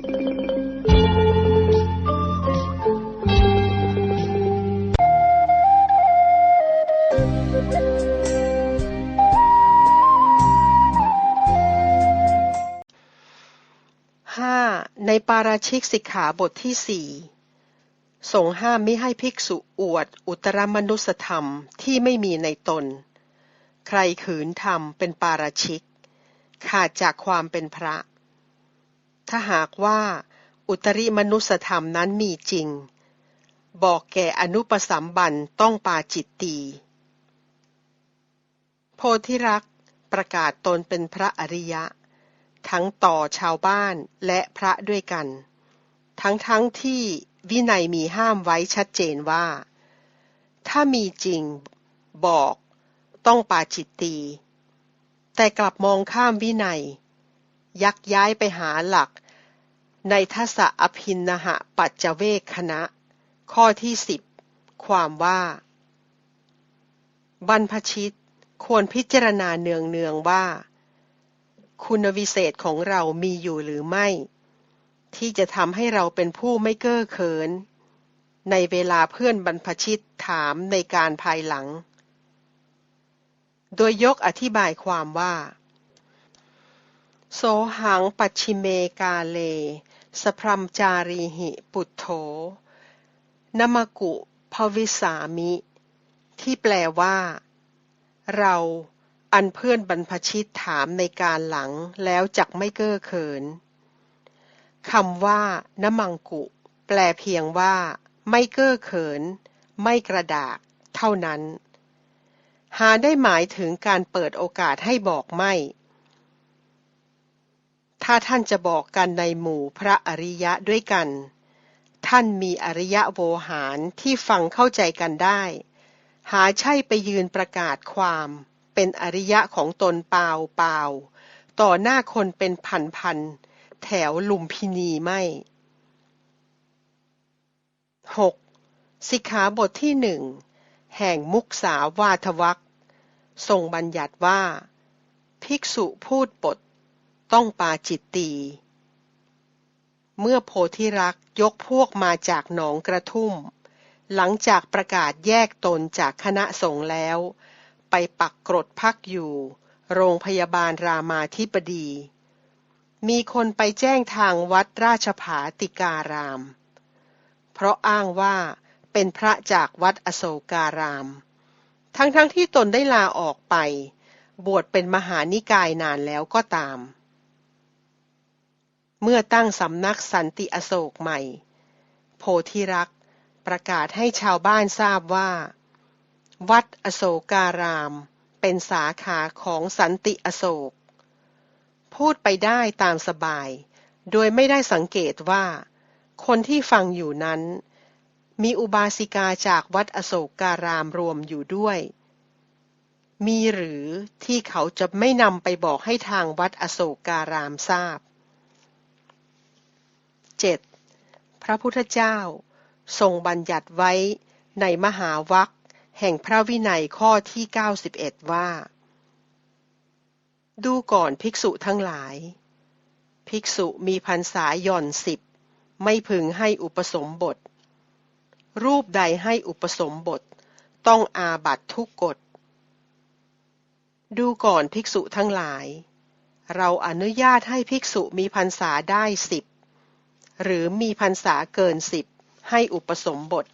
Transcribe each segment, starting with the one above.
ห้าในปาราชิกสิกขาบทที่สี่ทรงห้ามไม่ให้ภิกษุอวดอุตรมนุสธรรมที่ไม่มีในตน ใครขืนทำเป็นปาราชิก ขาดจากความเป็นพระ ถ้าหากว่า อุตริมนุสธรรมนั้นมีจริง บอกแก่อนุปสัมบันต้องปาจิตตีโพธิรักประกาศตนเป็นพระอริยะ ทั้งต่อชาวบ้านและพระด้วยกัน ทั้งทั้งที่วินัยมีห้ามไว้ชัดเจนว่า ถ้ามีจริงบอกต้องปาจิตตีแต่กลับมองข้ามวินัย ยักย้ายไปหาหลัก ในทัศอภินนหะปัจจเวคคณะ ข้อที่สิบความว่า บรรพชิตควรพิจารณาเนืองเนืองว่า คุณวิเศษของเรามีอยู่หรือไม่ ที่จะทำให้เราเป็นผู้ไม่เก้อเขิน ในเวลาเพื่อนบรรพชิตถามในการภายหลัง โดยยกอธิบายความว่า โสหังปัจฉิเมกาเล สพรัมจารีหิปุตโธนมกุภวิสามิ ที่แปลว่า เราอันเพื่อนบรรพชิตถามในการหลังแล้วจักไม่เก้อเขินคำว่านมังกุ แปลเพียงว่า ไม่เก้อเขิน ไม่กระดาก เท่านั้น หาได้หมายถึงการเปิดโอกาสให้บอกไม่ ถ้าท่านจะบอกกันในหมู่พระอริยะด้วยกัน ท่านมีอริยะโวหารที่ฟังเข้าใจกันได้ หาใช่ไปยืนประกาศความเป็นอริยะของตนเปล่าเปล่าต่อหน้าคนเป็นพันพันแถวลุมพินีไม่ 6. สิกขาบทที่หนึ่งแห่งมุกสาวาทวักทรงบัญญัติว่า ภิกษุพูดบท ต้องปาจิตตี เมื่อโพธิรักยกพวกมาจากหนองกระทุ่ม หลังจากประกาศแยกตนจากคณะสงฆ์แล้ว ไปปักกรดพักอยู่ โรงพยาบาลรามาธิบดี มีคนไปแจ้งทางวัดราชผาติการาม เพราะอ้างว่าเป็นพระจากวัดอโศการาม ทั้งๆทที่ตนได้ลาออกไป บวชเป็นมหานิกายนานแล้วก็ตาม เมื่อตั้งสำนักสันติอโศกใหม่ โพธิรักษ์ประกาศให้ชาวบ้านทราบว่า วัดอโศการาม เป็นสาขาของสันติอโศก พูดไปได้ตามสบาย โดยไม่ได้สังเกตว่า คนที่ฟังอยู่นั้น มีอุบาสิกาจากวัดอโศการามรวมอยู่ด้วย มีหรือที่เขาจะไม่นำไปบอกให้ทางวัดอโศการามทราบ 7. พระพุทธเจ้า ทรงบัญญัติไว้ในมหาวัคแห่งพระวินัยข้อที่ 91 ว่า ดูก่อนภิกษุทั้งหลาย ภิกษุมีพรรษาหย่อนสิบ ไม่พึงให้อุปสมบท รูปใดให้อุปสมบท ต้องอาบัตทุกกฎ ดูก่อนภิกษุทั้งหลาย เราอนุญาตให้ภิกษุมีพรรษาได้สิบ หรือมีพรรษาเกินสิบให้อุปสมบท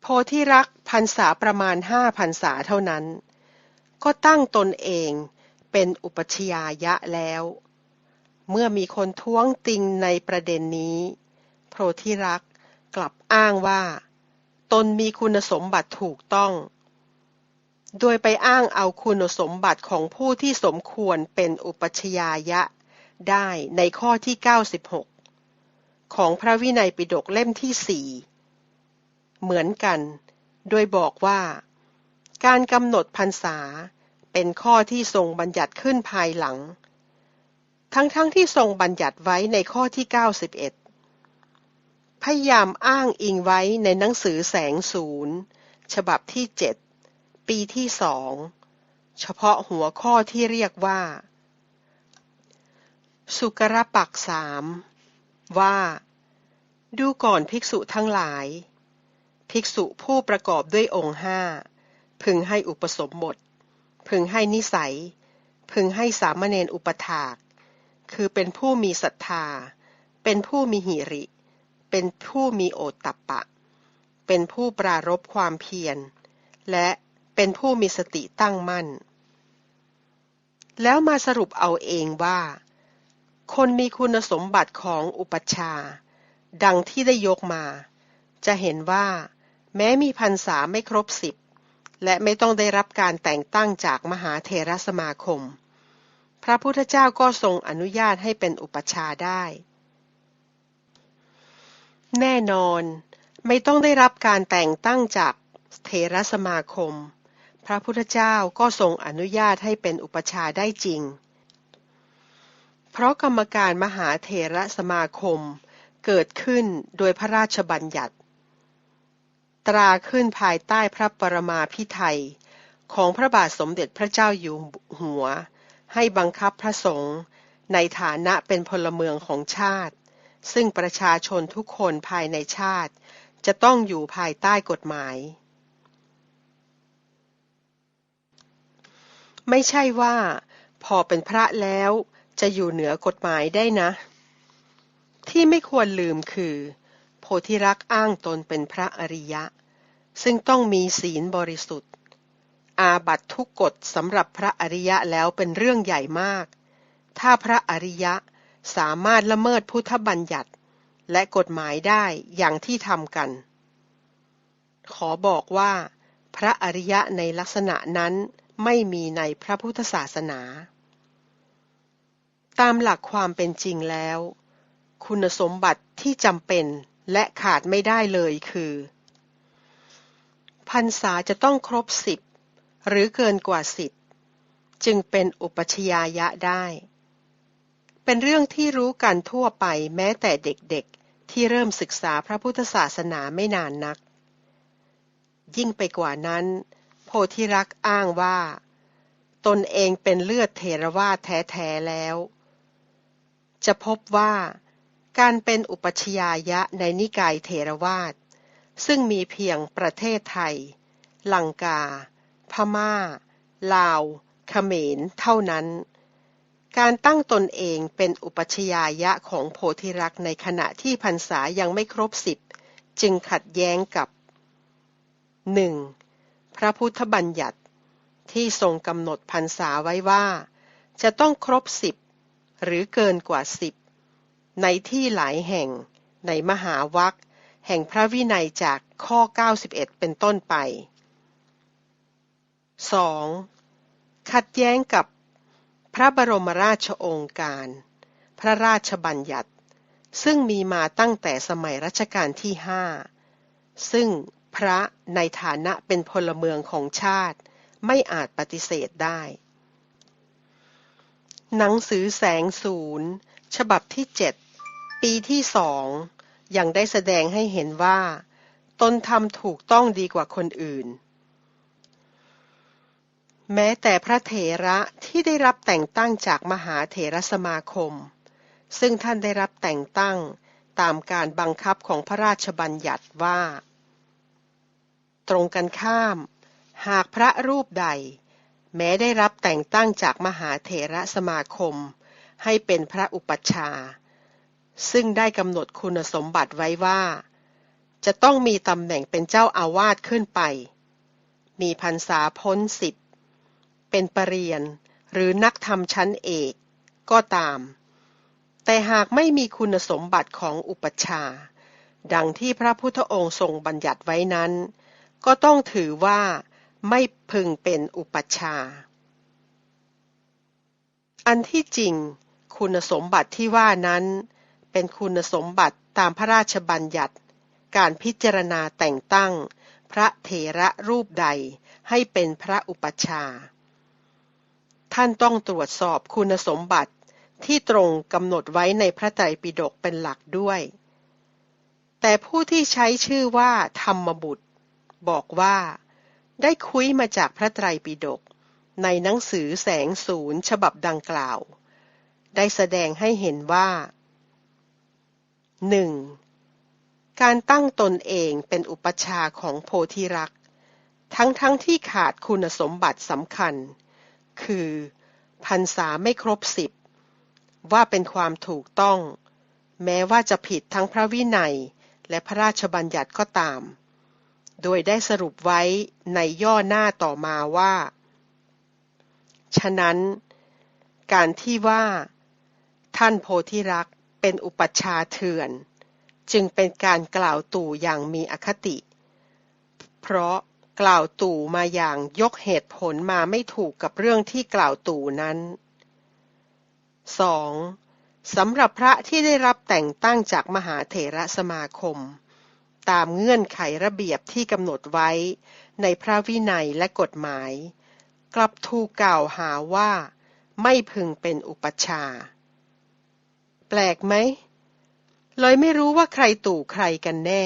โพธิรักพรรษาประมาณห้าพรรษาเท่านั้น ก็ตั้งตนเองเป็นอุปชฌายะแล้ว เมื่อมีคนท้วงติงในประเด็นนี้ โพธิรักกลับอ้างว่า ตนมีคุณสมบัติถูกต้อง โดยไปอ้างเอาคุณสมบัติของผู้ที่สมควรเป็นอุปชฌายะ ได้ในข้อที่ 96 ของพระวินัยปิฎกเล่มที่สี่เหมือนกัน โดยบอกว่า การกำหนดพรรษาเป็นข้อที่ทรงบัญญัติขึ้นภายหลัง ทั้งๆทที่ทรงบัญญัติไว้ในข้อที่ 91 พยายามอ้างอิงไว้ในหนังสือแสงศูนย์ ฉบับที่ 7 ปีที่สอง เฉพาะหัวข้อที่เรียกว่า สุกรปักสามว่า ดูก่อนภิกษุทั้งหลาย ภิกษุผู้ประกอบด้วยองค์ห้าพึงให้อุปสมบท พึงให้นิสัย พึงให้สามเณรอุปถาก คือเป็นผู้มีศรัทธา เป็นผู้มีหิริ เป็นผู้มีโอตตัปปะ เป็นผู้ปรารบความเพียร และเป็นผู้มีสติตั้งมั่น แล้วมาสรุปเอาเองว่า คนมีคุณสมบัติของอุปัชฌาย์ดังที่ได้ยกมา จะเห็นว่า แม้มีพรรษาไม่ครบสิบและไม่ต้องได้รับการแต่งตั้งจากมหาเทรสมาคม พระพุทธเจ้าก็ทรงอนุญาตให้เป็นอุปชาได้ แน่นอนไม่ต้องได้รับการแต่งตั้งจากเทรสมาคม พระพุทธเจ้าก็ทรงอนุญาตให้เป็นอุปชาได้จริง เพราะกรรมการมหาเทระสมาคมเกิดขึ้นโดยพระราชบัญญัติ ตราขึ้นภายใต้พระปรมาภิไธยของพระบาทสมเด็จพระเจ้าอยู่หัว ให้บังคับพระสงฆ์ในฐานะเป็นพลเมืองของชาติ ซึ่งประชาชนทุกคนภายในชาติ จะต้องอยู่ภายใต้กฎหมาย ไม่ใช่ว่า พอเป็นพระแล้ว จะอยู่เหนือกฎหมายได้นะ ที่ไม่ควรลืมคือ โพธิรักอ้างตนเป็นพระอริยะ ซึ่งต้องมีศีลบริสุทธิ์ อาบัตทุกกฎสำหรับพระอริยะแล้วเป็นเรื่องใหญ่มาก ถ้าพระอริยะสามารถละเมิดพุทธบัญญัติ และกฎหมายได้อย่างที่ทำกัน ขอบอกว่า พระอริยะในลักษณะนั้นไม่มีในพระพุทธศาสนา ตามหลักความเป็นจริงแล้ว คุณสมบัติที่จำเป็นและขาดไม่ได้เลยคือ พรรษาจะต้องครบสิบหรือเกินกว่าสิบจึงเป็นอุปชยายะได้ เป็นเรื่องที่รู้กันทั่วไปแม้แต่เด็กๆ ที่เริ่มศึกษาพระพุทธศาสนาไม่นานนัก ยิ่งไปกว่านั้น โพธิรักอ้างว่า ตนเองเป็นเลือดเทรวาแท้ๆแล้ว จะพบว่าการเป็นอุปชยายะในนิกายเทรวาทซึ่งมีเพียงประเทศไทย ลังกา พม่า ลาวเขมรเท่านั้น การตั้งตนเองเป็นอุปชยายะของโพธิรักษ์ในขณะที่พรรษายังไม่ครบสิบจึงขัดแย้งกับ 1. พระพุทธบัญญัติที่ทรงกำหนดพรรษาไว้ว่า จะต้องครบสิบ หรือเกินกว่าสิบในที่หลายแห่ง ในมหาวัคแห่งพระวินัยจากข้อ 91 เป็นต้นไป 2. ขัดแย้งกับพระบรมราชองการ พระราชบัญญัติ ซึ่งมีมาตั้งแต่สมัยรัชกาลที่ห้าซึ่งพระในฐานะเป็นพลเมืองของชาติไม่อาจปฏิเสธได้ หนังสือแสงศูนย์ ฉบับที่7ปีที่สองยังได้แสดงให้เห็นว่า ตนทำถูกต้องดีกว่าคนอื่น แม้แต่พระเถระที่ได้รับแต่งตั้งจากมหาเถรสมาคม ซึ่งท่านได้รับแต่งตั้งตามการบังคับของพระราชบัญญัติว่า ตรงกันข้าม หากพระรูปใด แม้ได้รับแต่งตั้งจากมหาเถระสมาคม ให้เป็นพระอุปัชฌาย์ซึ่งได้กำหนดคุณสมบัติไว้ว่า จะต้องมีตำแหน่งเป็นเจ้าอาวาสขึ้นไป มีพรรษาพ้นสิบ เป็นปรริญญาหรือนักธรรมชั้นเอกก็ตาม แต่หากไม่มีคุณสมบัติของอุปชา ดังที่พระพุทธองค์ทรงบัญญัติไว้นั้น ก็ต้องถือว่า ไม่พึงเป็นอุปชา อันที่จริง คุณสมบัติที่ว่านั้น เป็นคุณสมบัติตามพระราชบัญญัติ การพิจารณาแต่งตั้ง พระเถระรูปใดให้เป็นพระอุปชา ท่านต้องตรวจสอบคุณสมบัติที่ตรงกำหนดไว้ในพระไตรปิฎกเป็นหลักด้วย แต่ผู้ที่ใช้ชื่อว่าธรรมบุตร บอกว่า ได้คุยมาจากพระไตรปิฎกในหนังสือแสงศูนย์ฉบับดังกล่าว ได้แสดงให้เห็นว่า 1. การตั้งตนเองเป็นอุปชาของโพธิรักษ์ทั้งๆทที่ขาดคุณสมบัติสำคัญ คือพรรษาไม่ครบสิบ ว่าเป็นความถูกต้อง แม้ว่าจะผิดทั้งพระวินัยและพระราชบัญญัติก็ตาม โดยได้สรุปไว้ในย่อหน้าต่อมาว่า ฉะนั้น การที่ว่า ท่านโพธิรักเป็นอุปัชฌาย์เถื่อน จึงเป็นการกล่าวตู่อย่างมีอคติ เพราะกล่าวตู่มาอย่างยกเหตุผลมาไม่ถูกกับเรื่องที่กล่าวตู่นั้น 2. สำหรับพระที่ได้รับแต่งตั้งจากมหาเถระสมาคม ตามเงื่อนไขระเบียบที่กำหนดไว้ ในพระวินัยและกฎหมาย กลับถูกกล่าวหาว่า ไม่พึงเป็นอุปชา แปลกไหมเลยไม่รู้ว่าใครตู่ใครกันแน่